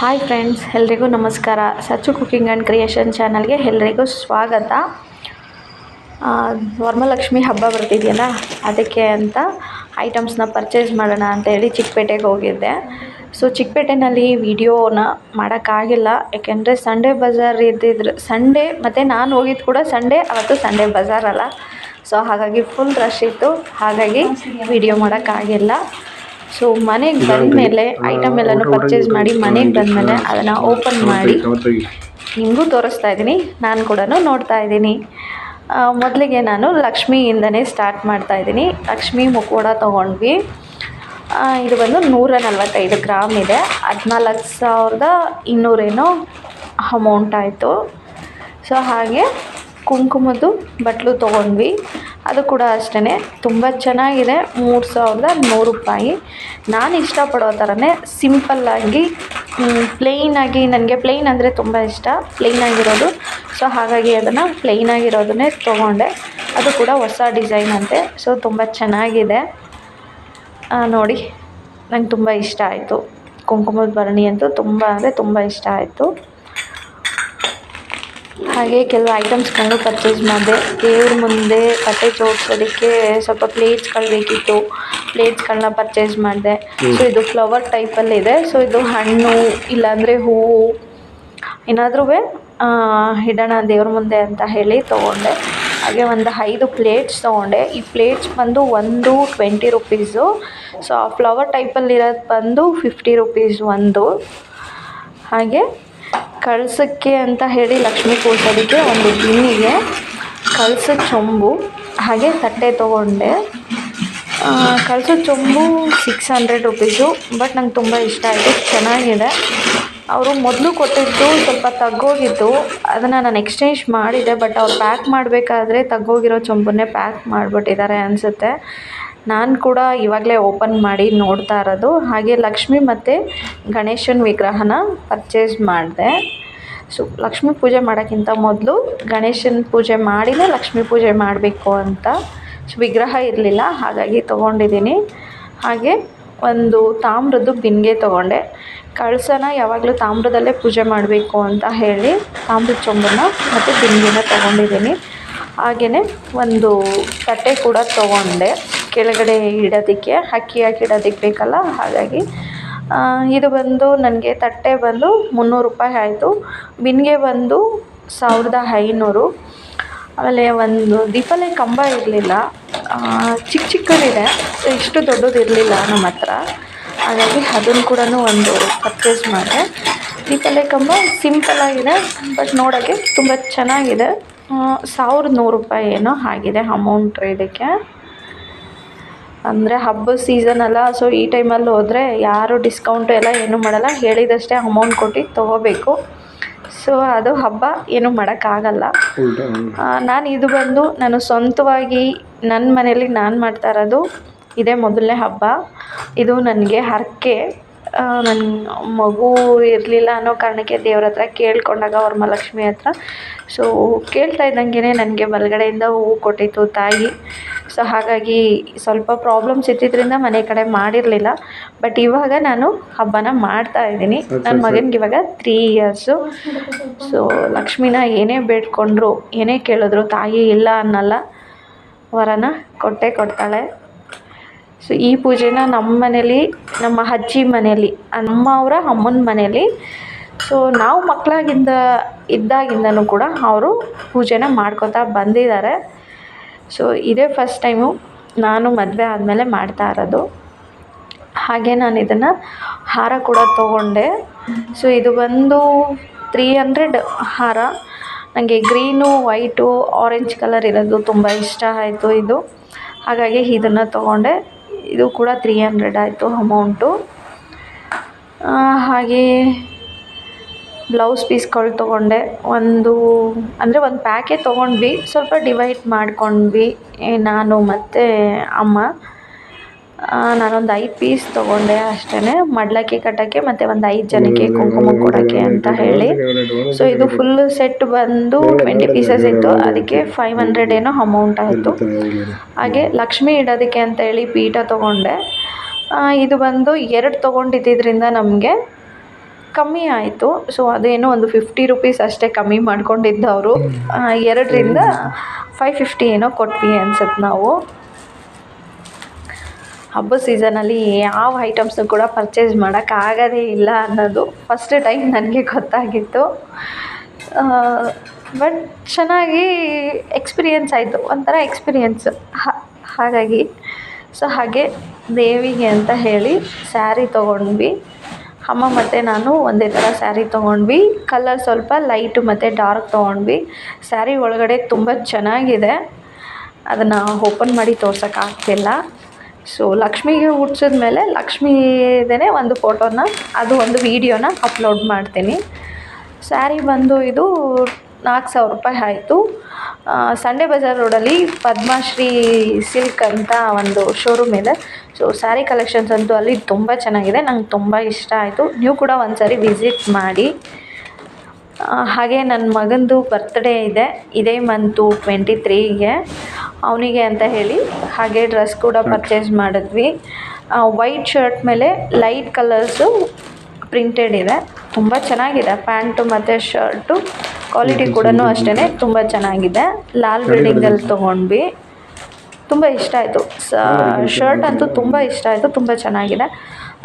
Hi friends ಎಲ್ರಿಗೂ ನಮಸ್ಕಾರ. Sachu cooking and creation ಚಾನಲ್ಗೆ ಎಲ್ರಿಗೂ ಸ್ವಾಗತ. ಆ, ವರಮಹಾಲಕ್ಷ್ಮಿ ಹಬ್ಬ ಬರ್ತಿದೆಯಲ್ಲ ಅದಕ್ಕೆ ಅಂತ ಐಟಮ್ಸ್ನ ಪರ್ಚೇಸ್ ಮಾಡೋಣ ಅಂತ ಹೇಳಿ ಚಿಕ್ಕಪೇಟೆಗೆ ಹೋಗಿದ್ದೆ. ಸೊ ಚಿಕ್ಕಪೇಟೆನಲ್ಲಿ ವಿಡಿಯೋನ ಮಾಡೋಕ್ಕಾಗಿಲ್ಲ. ಯಾಕೆಂದರೆ ಸಂಡೇ ಬಜಾರ್ ಇದ್ದಿದ್ರು ಸಂಡೇ ಮತ್ತು ನಾನು ಹೋಗಿದ್ದು ಕೂಡ ಸಂಡೇ ಅವತ್ತು ಸಂಡೇ ಬಜಾರ್ ಅಲ್ಲ. ಸೊ ಹಾಗಾಗಿ ಫುಲ್ ರಶ್ ಇತ್ತು. ಹಾಗಾಗಿ ವಿಡಿಯೋ ಮಾಡೋಕ್ಕಾಗಿಲ್ಲ. ಸೊ ಮನೆಗೆ ಬಂದಮೇಲೆ ಐಟಮ್ ಎಲ್ಲನೂ ಪರ್ಚೇಸ್ ಮಾಡಿ ಮನೆಗೆ ಬಂದಮೇಲೆ ಅದನ್ನು ಓಪನ್ ಮಾಡಿ ನಿಮಗೂ ತೋರಿಸ್ತಾ ಇದ್ದೀನಿ ನಾನು ಕೂಡ ನೋಡ್ತಾ ಇದ್ದೀನಿ ಮೊದಲಿಗೆ ನಾನು ಲಕ್ಷ್ಮಿಯಿಂದನೇ ಸ್ಟಾರ್ಟ್ ಮಾಡ್ತಾ ಇದ್ದೀನಿ ಲಕ್ಷ್ಮಿ ಮುಖೋಡ ತೊಗೊಂಡ್ವಿ. ಇದು ಬಂದು ನೂರ ನಲ್ವತ್ತೈದು ಗ್ರಾಮ್ ಇದೆ. ಹದಿನಾಲ್ಕು ಸಾವಿರದ ಇನ್ನೂರೇನೋ ಅಮೌಂಟ್ ಆಯಿತು. ಸೊ ಹಾಗೆ ಕುಂಕುಮದ್ದು ಬಟ್ಲು ತೊಗೊಂಡ್ವಿ. ಅದು ಕೂಡ ಅಷ್ಟೇ ತುಂಬ ಚೆನ್ನಾಗಿದೆ. ಮೂರು ಸಾವಿರದ ನೂರು ರೂಪಾಯಿ. ನಾನು ಇಷ್ಟಪಡೋ ಥರನೇ ಸಿಂಪಲ್ಲಾಗಿ ಪ್ಲೇನಾಗಿ ನನಗೆ ಪ್ಲೇನ್ ಅಂದರೆ ತುಂಬ ಇಷ್ಟ. ಪ್ಲೇನ್ ಆಗಿರೋದು. ಸೊ ಹಾಗಾಗಿ ಅದನ್ನು ಪ್ಲೇನಾಗಿರೋದನ್ನೇ ತೊಗೊಂಡೆ. ಅದು ಕೂಡ ಹೊಸ ಡಿಸೈನ್ ಅಂತೆ. ಸೊ ತುಂಬ ಚೆನ್ನಾಗಿದೆ. ನೋಡಿ. ನಂಗೆ ತುಂಬ ಇಷ್ಟ ಆಯಿತು. ಕುಂಕುಮದ ಭರಣಿ ಅಂತೂ ತುಂಬ ಅಂದರೆ ತುಂಬ ಇಷ್ಟ ಆಯಿತು. ಹಾಗೆ ಕೆಲವು ಐಟಮ್ಸ್ಗಳನ್ನು ಪರ್ಚೇಸ್ ಮಾಡಿದೆ. ದೇವ್ರ ಮುಂದೆ ತಟ್ಟೆ ಜೋಡಿಸೋದಕ್ಕೆ ಸ್ವಲ್ಪ ಪ್ಲೇಟ್ಸ್ಗಳು ಬೇಕಿತ್ತು. ಪ್ಲೇಟ್ಸ್ಗಳನ್ನ ಪರ್ಚೇಸ್ ಮಾಡಿದೆ. ಸೊ ಇದು ಫ್ಲವರ್ ಟೈಪಲ್ಲಿದೆ ಸೊ ಇದು. ಹಣ್ಣು ಇಲ್ಲಾಂದರೆ ಹೂವು ಏನಾದ್ರೂ ಇಡೋಣ ದೇವ್ರ ಮುಂದೆ ಅಂತ ಹೇಳಿ ತೊಗೊಂಡೆ. ಹಾಗೆ ಒಂದು ಐದು ಪ್ಲೇಟ್ಸ್ ತೊಗೊಂಡೆ. ಈ ಪ್ಲೇಟ್ಸ್ ಬಂದು ಒಂದು ಟ್ವೆಂಟಿ ರುಪೀಸು ಸೊ ಆ ಫ್ಲವರ್ ಟೈಪಲ್ಲಿರೋದು ಬಂದು ಫಿಫ್ಟಿ ರುಪೀಸ್ ಒಂದು. ಹಾಗೆ ಕಳಸಕ್ಕೆ ಅಂತ ಹೇಳಿ ಲಕ್ಷ್ಮೀ ಕೂರ್ಸೋದಕ್ಕೆ ಒಂದು ಗಿಣ್ಣಿಗೆ ಕಳಸದ ಚೊಂಬು, ಹಾಗೆ ತಟ್ಟೆ ತೊಗೊಂಡೆ. ಕಳಸದ ಚೊಂಬು ಸಿಕ್ಸ್ ಹಂಡ್ರೆಡ್ ರುಪೀಸು, ಬಟ್ ನಂಗೆ ತುಂಬ ಇಷ್ಟ ಆಯಿತು, ಚೆನ್ನಾಗಿದೆ. ಅವರು ಮೊದಲು ಕೊಟ್ಟಿದ್ದು ಸ್ವಲ್ಪ ತಗ್ಗೋಗಿತ್ತು, ಅದನ್ನು ನಾನು ಎಕ್ಸ್ಚೇಂಜ್ ಮಾಡಿದೆ, ಬಟ್ ಅವ್ರು ಪ್ಯಾಕ್ ಮಾಡಬೇಕಾದ್ರೆ ತಗ್ಗೋಗಿರೋ ಚೊಂಬನ್ನೇ ಪ್ಯಾಕ್ ಮಾಡಿಬಿಟ್ಟಿದ್ದಾರೆ ಅನಿಸುತ್ತೆ. ನಾನು ಕೂಡ ಇವಾಗಲೇ ಓಪನ್ ಮಾಡಿ ನೋಡ್ತಾ ಇರೋದು. ಹಾಗೆ ಲಕ್ಷ್ಮಿ ಮತ್ತು ಗಣೇಶನ ವಿಗ್ರಹನ ಪರ್ಚೇಸ್ ಮಾಡಿದೆ. ಸೊ ಲಕ್ಷ್ಮೀ ಪೂಜೆ ಮಾಡೋಕ್ಕಿಂತ ಮೊದಲು ಗಣೇಶನ ಪೂಜೆ ಮಾಡಿನೇ ಲಕ್ಷ್ಮೀ ಪೂಜೆ ಮಾಡಬೇಕು ಅಂತ. ಸೊ ವಿಗ್ರಹ ಇರಲಿಲ್ಲ, ಹಾಗಾಗಿ ತೊಗೊಂಡಿದ್ದೀನಿ. ಹಾಗೆ ಒಂದು ತಾಮ್ರದ್ದು ಬಿನ್ಗೆ ತೊಗೊಂಡೆ. ಕಳಸನ ಯಾವಾಗಲೂ ತಾಮ್ರದಲ್ಲೇ ಪೂಜೆ ಮಾಡಬೇಕು ಅಂತ ಹೇಳಿ ತಾಮ್ರದ ಚೊಂಬನ್ನು ಮತ್ತು ಬಿನ್ಗೆನ ತೊಗೊಂಡಿದ್ದೀನಿ. ಹಾಗೆಯೇ ಒಂದು ತಟ್ಟೆ ಕೂಡ ತೊಗೊಂಡೆ. ಕೆಳಗಡೆ ಇಡೋದಕ್ಕೆ, ಅಕ್ಕಿ ಹಾಕಿ ಇಡೋದಕ್ಕೆ ಬೇಕಲ್ಲ? ಹಾಗಾಗಿ ಇದು ಬಂದು ನನಗೆ ತಟ್ಟೆ ಬಂದು ಮುನ್ನೂರು ರೂಪಾಯಿ ಆಯಿತು. ಬಿಂದಿಗೆ ಬಂದು ಸಾವಿರದ ಐನೂರು. ಆಮೇಲೆ ಒಂದು ದೀಪಾವಳಿ ಕಂಬ ಇರಲಿಲ್ಲ. ಚಿಕ್ಕ ಚಿಕ್ಕದಿದೆ. ಇಷ್ಟು ದೊಡ್ಡದು ಇರಲಿಲ್ಲ ನಮ್ಮ ಹತ್ರ. ಹಾಗಾಗಿ ಅದನ್ನು ಕೂಡ ಒಂದು ಪರ್ಚೇಸ್ ಮಾಡಿದೆ. ದೀಪಾವಳಿ ಕಂಬ ಸಿಂಪಲ್ಲಾಗಿದೆ ಬಟ್ ನೋಡೋಕ್ಕೆ ತುಂಬ ಚೆನ್ನಾಗಿದೆ. ಸಾವಿರದ ನೂರು ರೂಪಾಯಿ ಏನೋ ಆಗಿದೆ ಅಮೌಂಟ್ ಇದಕ್ಕೆ. ಅಂದರೆ ಹಬ್ಬದ ಸೀಸನ್ ಅಲ್ಲ ಸೊ ಈ ಟೈಮಲ್ಲಿ ಹೋದರೆ ಯಾರು ಡಿಸ್ಕೌಂಟು ಎಲ್ಲ ಏನೂ ಮಾಡಲ್ಲ ಹೇಳಿದಷ್ಟೇ ಅಮೌಂಟ್ ಕೊಟ್ಟು ತೊಗೋಬೇಕು. ಸೊ ಅದು ಹಬ್ಬ ಏನೂ ಮಾಡೋಕ್ಕಾಗಲ್ಲ. ನಾನು ಇದು ಬಂದು ನಾನು ಸ್ವಂತವಾಗಿ ನನ್ನ ಮನೇಲಿ ನಾನು ಮಾಡ್ತಾ ಇರೋದು ಇದೇ ಮೊದಲನೇ ಹಬ್ಬ. ಇದು ನನಗೆ ಹರಕೆ. ನನ್ನ ಮಗು ಇರಲಿಲ್ಲ ಅನ್ನೋ ಕಾರಣಕ್ಕೆ ದೇವ್ರ ಹತ್ರ ಕೇಳ್ಕೊಂಡಾಗ ಮಹಾಲಕ್ಷ್ಮಿ ಹತ್ರ. ಸೊ ಕೇಳ್ತಾ ಇದ್ದಂಗೆ ನನಗೆ ಬಲಗಡೆಯಿಂದ ಹೂವು ಕೊಟ್ಟಿತ್ತು ತಾಯಿ. ಸೊ ಹಾಗಾಗಿ ಸ್ವಲ್ಪ ಪ್ರಾಬ್ಲಮ್ಸ್ ಇದ್ದಿದ್ದರಿಂದ ಮನೆ ಕಡೆ ಮಾಡಿರಲಿಲ್ಲ. ಬಟ್ ಇವಾಗ ನಾನು ಹಬ್ಬನ ಮಾಡ್ತಾ ಇದ್ದೀನಿ. ನನ್ನ ಮಗನಿಗೆ ಇವಾಗ ತ್ರೀ ಇಯರ್ಸು ಸೊ ಲಕ್ಷ್ಮಿನ ಏನೇ ಬೇಡ್ಕೊಂಡ್ರು ಏನೇ ಕೇಳಿದ್ರು ತಾಯಿ ಇಲ್ಲ ಅನ್ನಲ್ಲ ವರನ ಕೊಟ್ಟೇ ಕೊಡ್ತಾಳೆ. ಸೊ ಈ ಪೂಜೆನ ನಮ್ಮ ಮನೇಲಿ ನಮ್ಮ ಅಜ್ಜಿ ಮನೇಲಿ ನಮ್ಮ ಅವರ ಅಮ್ಮನ ಮನೇಲಿ. ಸೊ ನಾವು ಮಕ್ಕಳಾಗಿಂದ ಇದ್ದಾಗಿಂದನೂ ಕೂಡ ಅವರು ಪೂಜೆನ ಮಾಡ್ಕೊತಾ ಬಂದಿದ್ದಾರೆ. ಸೊ ಇದೇ ಫಸ್ಟ್ ಟೈಮು ನಾನು ಮದುವೆ ಆದಮೇಲೆ ಮಾಡ್ತಾ ಇರೋದು. ಹಾಗೆ ನಾನು ಇದನ್ನು ಹಾರ ಕೂಡ ತೊಗೊಂಡೆ. ಸೊ ಇದು ಬಂದು ತ್ರೀ ಹಂಡ್ರೆಡ್ ಹಾರ. ನನಗೆ ಗ್ರೀನು ವೈಟು ಆರೆಂಜ್ ಕಲರ್ ಇರೋದು ತುಂಬ ಇಷ್ಟ ಆಯಿತು ಇದು. ಹಾಗಾಗಿ ಇದನ್ನು ತೊಗೊಂಡೆ. ಇದು ಕೂಡ ತ್ರೀ ಹಂಡ್ರೆಡ್ ಆಯಿತು ಅಮೌಂಟು ಹಾಗೆ ಬ್ಲೌಸ್ ಪೀಸ್ಗಳು ತೊಗೊಂಡೆ. ಒಂದು, ಅಂದರೆ ಒಂದು ಪ್ಯಾಕೆ ತೊಗೊಂಡ್ವಿ. ಸ್ವಲ್ಪ ಡಿವೈಡ್ ಮಾಡ್ಕೊಂಡ್ವಿ. ನಾನು ಮತ್ತು ಅಮ್ಮ. ನಾನೊಂದು ಐದು ಪೀಸ್ ತೊಗೊಂಡೆ ಅಷ್ಟೇ ಮಡ್ಲಕ್ಕಿ ಕಟ್ಟೋಕ್ಕೆ ಮತ್ತು ಒಂದು ಐದು ಜನಕ್ಕೆ ಕುಂಕುಮ ಕೊಡೋಕ್ಕೆ ಅಂತ ಹೇಳಿ. ಸೊ ಇದು ಫುಲ್ ಸೆಟ್ ಬಂದು ಟ್ವೆಂಟಿ ಪೀಸಸ್ ಇತ್ತು. ಅದಕ್ಕೆ ಫೈವ್ ಹಂಡ್ರೆಡ್ ಏನೋ ಅಮೌಂಟ್ ಆಯಿತು. ಹಾಗೆ ಲಕ್ಷ್ಮಿ ಇಡೋದಕ್ಕೆ ಅಂತ ಹೇಳಿ ಪೀಠ ತೊಗೊಂಡೆ. ಇದು ಬಂದು ಎರಡು ತೊಗೊಂಡಿದ್ದರಿಂದ ನಮಗೆ ಕಮ್ಮಿ ಆಯಿತು. ಸೊ ಅದೇನೋ ಒಂದು ಫಿಫ್ಟಿ ರುಪೀಸ್ ಅಷ್ಟೇ ಕಮ್ಮಿ ಮಾಡ್ಕೊಂಡಿದ್ದವರು. ಎರಡರಿಂದ ಫೈವ್ ಫಿಫ್ಟಿ ಏನೋ ಕೊಟ್ವಿ ಅನ್ಸುತ್ತೆ ನಾವು. ಹಬ್ಬದ ಸೀಸನಲ್ಲಿ ಯಾವ ಐಟಮ್ಸ್ನು ಕೂಡ ಪರ್ಚೇಸ್ ಮಾಡೋಕ್ಕಾಗೋದೇ ಇಲ್ಲ ಅನ್ನೋದು ಫಸ್ಟ್ ಟೈಮ್ ನನಗೆ ಗೊತ್ತಾಗಿತ್ತು. ಬಟ್ ಚೆನ್ನಾಗಿ ಎಕ್ಸ್ಪೀರಿಯೆನ್ಸ್ ಆಯಿತು. ಒಂಥರ ಎಕ್ಸ್ಪೀರಿಯೆನ್ಸ್ ಹಾಗಾಗಿ. ಸೊ ಹಾಗೆ ದೇವಿಗೆ ಅಂತ ಹೇಳಿ ಸ್ಯಾರಿ ತೊಗೊಂಡ್ವಿ. ಅಮ್ಮ ಮತ್ತು ನಾನು ಒಂದೇ ಥರ ಸ್ಯಾರಿ ತೊಗೊಂಡ್ವಿ. ಕಲರ್ ಸ್ವಲ್ಪ ಲೈಟು ಮತ್ತು ಡಾರ್ಕ್ ತೊಗೊಂಡ್ವಿ. ಸ್ಯಾರಿ ಒಳಗಡೆ ತುಂಬ ಚೆನ್ನಾಗಿದೆ. ಅದನ್ನು ಓಪನ್ ಮಾಡಿ ತೋರ್ಸೋಕ್ಕಾಗ್ತಿಲ್ಲ ಸೊ ಲಕ್ಷ್ಮಿಗೆ ಹುಡ್ಸಿದ್ಮೇಲೆ ಲಕ್ಷ್ಮೀದೇ ಒಂದು ಫೋಟೋನ, ಅದು ಒಂದು ವೀಡಿಯೋನ ಅಪ್ಲೋಡ್ ಮಾಡ್ತೀನಿ. ಸ್ಯಾರಿ ಬಂದು ಇದು ನಾಲ್ಕು ಸಾವಿರ ರೂಪಾಯಿ ಆಯಿತು. ಸಂಡೇ ಬಜಾರ್ ರೋಡಲ್ಲಿ ಪದ್ಮಶ್ರೀ ಸಿಲ್ಕ್ ಅಂತ ಒಂದು ಶೋರೂಮ್ ಇದೆ. ಸೊ ಸ್ಯಾರಿ ಕಲೆಕ್ಷನ್ಸ್ ಅಂತೂ ಅಲ್ಲಿ ತುಂಬ ಚೆನ್ನಾಗಿದೆ. ನಂಗೆ ತುಂಬ ಇಷ್ಟ ಆಯಿತು. ನೀವು ಕೂಡ ಒಂದು ಸಾರಿ ವಿಸಿಟ್ ಮಾಡಿ ಹಾಗೆ ನನ್ನ ಮಗಂದು ಬರ್ತ್ಡೇ ಇದೆ. ಇದೇ ಮಂತು ಟ್ವೆಂಟಿ ತ್ರೀಗೆ ಅವನಿಗೆ ಅಂತ ಹೇಳಿ ಹಾಗೆ ಡ್ರೆಸ್ ಕೂಡ ಪರ್ಚೇಸ್ ಮಾಡಿದ್ವಿ. ವೈಟ್ ಶರ್ಟ್ ಮೇಲೆ ಲೈಟ್ ಕಲರ್ಸು ಪ್ರಿಂಟೆಡ್ ಇದೆ. ತುಂಬ ಚೆನ್ನಾಗಿದೆ. ಪ್ಯಾಂಟು ಮತ್ತು ಶರ್ಟು ಕ್ವಾಲಿಟಿ ಕೂಡ ಅಷ್ಟೇ ತುಂಬ ಚೆನ್ನಾಗಿದೆ. ಲಾಲ್ ಬಿಲ್ಡಿಂಗಲ್ಲಿ ತೊಗೊಂಡ್ವಿ. ತುಂಬ ಇಷ್ಟ ಆಯಿತು. ಶರ್ಟ್ ಅಂತೂ ತುಂಬ ಇಷ್ಟ ಆಯಿತು. ತುಂಬ ಚೆನ್ನಾಗಿದೆ.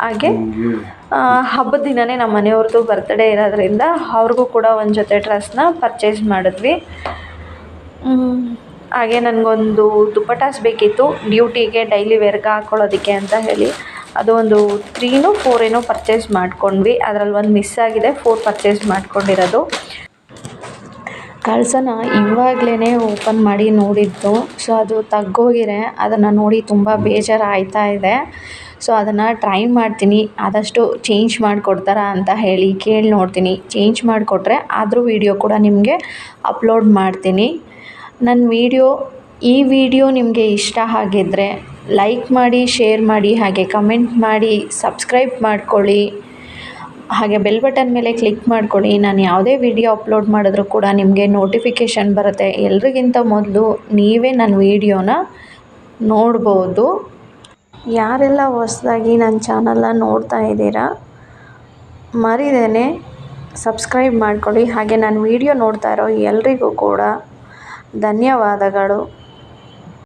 ಹಾಗೆ ಹಬ್ಬದ ದಿನವೇ ನಮ್ಮ ಮನೆಯವ್ರದ್ದು ಬರ್ತ್ಡೇ ಇರೋದ್ರಿಂದ ಅವ್ರಿಗೂ ಕೂಡ ಒಂದು ಜೊತೆ ಡ್ರೆಸ್ನ ಪರ್ಚೇಸ್ ಮಾಡಿದ್ವಿ. ಹಾಗೆ ನನಗೊಂದು ದುಪ್ಪಟಾಸ್ ಬೇಕಿತ್ತು. ಡ್ಯೂಟಿಗೆ ಡೈಲಿ ವೇರ್ಗೆ ಹಾಕ್ಕೊಳ್ಳೋದಕ್ಕೆ ಅಂತ ಹೇಳಿ. ಅದು ಒಂದು ತ್ರೀನೋ ಏನೋ ಪರ್ಚೇಸ್ ಮಾಡ್ಕೊಂಡ್ವಿ. ಅದ್ರಲ್ಲಿ ಒಂದು ಮಿಸ್ ಆಗಿದೆ ಫೋರ್ ಪರ್ಚೇಸ್ ಮಾಡ್ಕೊಂಡಿರೋದು. ಕಳ್ಸನ ಇವಾಗ್ಲೇ ಓಪನ್ ಮಾಡಿ ನೋಡಿದ್ದು. ಸೊ ಅದು ತಗ್ಗೋಗಿದೆ. ಅದನ್ನು ನೋಡಿ ತುಂಬ ಬೇಜಾರು ಆಯ್ತಾ ಇದೆ. ಸೊ ಅದನ್ನು ಟ್ರೈ ಮಾಡ್ತೀನಿ. ಆದಷ್ಟು ಚೇಂಜ್ ಮಾಡಿಕೊಡ್ತಾರಾ ಅಂತ ಹೇಳಿ ಕೇಳಿ ನೋಡ್ತೀನಿ. ಚೇಂಜ್ ಮಾಡಿಕೊಟ್ರೆ ಆದರೂ ವೀಡಿಯೋ ಕೂಡ ನಿಮಗೆ ಅಪ್ಲೋಡ್ ಮಾಡ್ತೀನಿ. ನನ್ನ ವೀಡಿಯೋ ಈ ವಿಡಿಯೋ ನಿಮಗೆ ಇಷ್ಟ ಆಗಿದ್ದರೆ ಲೈಕ್ ಮಾಡಿ ಶೇರ್ ಮಾಡಿ, ಹಾಗೆ ಕಮೆಂಟ್ ಮಾಡಿ ಸಬ್ಸ್ಕ್ರೈಬ್ ಮಾಡ್ಕೊಳ್ಳಿ. ಹಾಗೆ ಬೆಲ್ ಬಟನ್ ಮೇಲೆ ಕ್ಲಿಕ್ ಮಾಡ್ಕೊಳ್ಳಿ. ನಾನು ಯಾವುದೇ ವಿಡಿಯೋ ಅಪ್ಲೋಡ್ ಮಾಡಿದ್ರೂ ಕೂಡ ನಿಮಗೆ ನೋಟಿಫಿಕೇಷನ್ ಬರುತ್ತೆ. ಎಲ್ರಿಗಿಂತ ಮೊದಲು ನೀವೇ ನನ್ನ ವಿಡಿಯೋನ ನೋಡ್ಬೋದು. ಯಾರೆಲ್ಲ ಹೊಸದಾಗಿ ನನ್ನ ಚಾನಲ್ನ ನೋಡ್ತಾ ಇದ್ದೀರಾ, ಮರಿದೇನೆ ಸಬ್ಸ್ಕ್ರೈಬ್ ಮಾಡ್ಕೊಳ್ಳಿ. ಹಾಗೆ ನಾನು ವೀಡಿಯೋ ನೋಡ್ತಾ ಇರೋ ಎಲ್ರಿಗೂ ಕೂಡ ಧನ್ಯವಾದಗಳು.